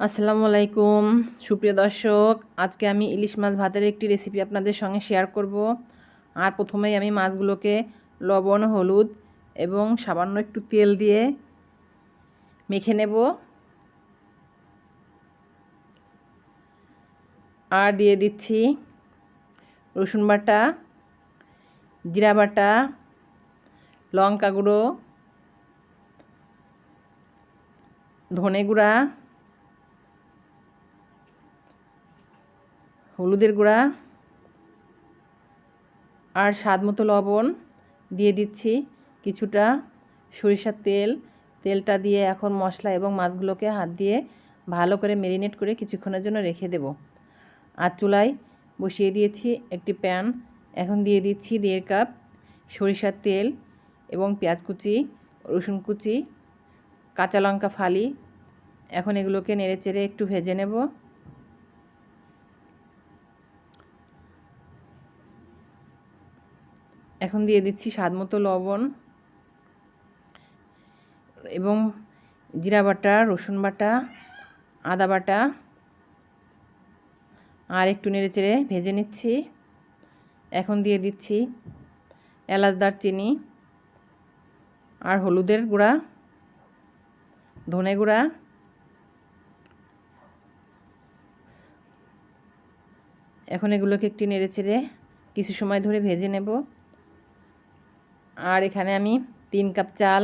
আসসালামু আলাইকুম। সুপ্রিয় দর্শক, আজকে আমি ইলিশ মাছ ভাতের একটি রেসিপি আপনাদের সঙ্গে শেয়ার করব। আর প্রথমেই আমি মাছগুলোকে লবণ, হলুদ এবং সামান্য একটু তেল দিয়ে মেখে নেব। আর দিয়ে দিচ্ছি রসুন বাটা, জিরা বাটা, লঙ্কা গুঁড়ো, ধনে গুঁড়া হলুদের গুঁড়া আর স্বাদ মতো লবণ দিয়ে দিচ্ছি কিছুটা সরিষার তেল। তেলটা দিয়ে এখন মশলা এবং মাছগুলোকে হাত দিয়ে ভালো করে মেরিনেট করে কিছুক্ষণের জন্য রেখে দেব। আর চুলায় বসিয়ে দিয়েছি একটি প্যান। এখন দিয়ে দিচ্ছি দেড় কাপ সরিষার তেল এবং পেঁয়াজ কুচি, রসুন কুচি, কাঁচা লঙ্কা ফালি। এখন এগুলোকে নেড়ে চেড়ে একটু ভেজে নেব। এখন দিয়ে দিচ্ছি স্বাদ মতো লবণ এবং জিরা বাটা, রসুন বাটা, আদা বাটা আর একটু নেড়ে চেড়ে ভেজে নিচ্ছি। এখন দিয়ে দিচ্ছি এলাচ দারচিনি আর হলুদের গুঁড়া, ধনে গুঁড়া এখন এগুলোকে একটি নেড়ে চেড়ে কিছু সময় ধরে ভেজে নেব। আর এখানে আমি তিন কাপ চাল,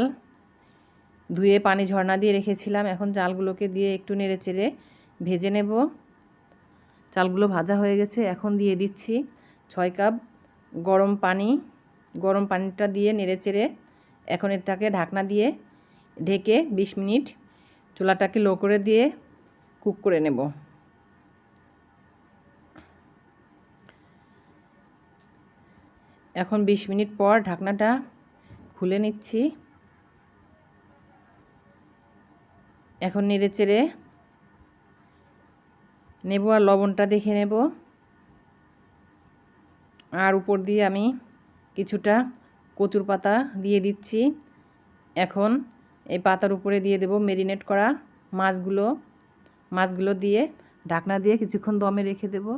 ধুয়ে পানি ঝর্ণা দিয়ে রেখেছিলাম। এখন চালগুলোকে দিয়ে একটু নেড়ে চেড়ে ভেজে নেব। চালগুলো ভাজা হয়ে গেছে, এখন দিয়ে দিচ্ছি ছয় কাপ গরম পানি। গরম পানিটা দিয়ে নেড়ে চেড়ে এখন এটাকে ঢাকনা দিয়ে ঢেকে ২০ মিনিট চুলাটাকে লো করে দিয়ে কুক করে নেব। এখন ২০ মিনিট পর ঢাকনাটা খুলে নিচ্ছি। এখন নেড়ে চেড়ে নেব আর লবণটা দেখে নেব। আর উপর দিয়ে আমি কিছুটা কচুর পাতা দিয়ে দিচ্ছি। এখন এই পাতার উপরে দিয়ে দেব মেরিনেট করা মাছগুলো। মাছগুলো দিয়ে ঢাকনা দিয়ে কিছুক্ষণ দমে রেখে দেবো।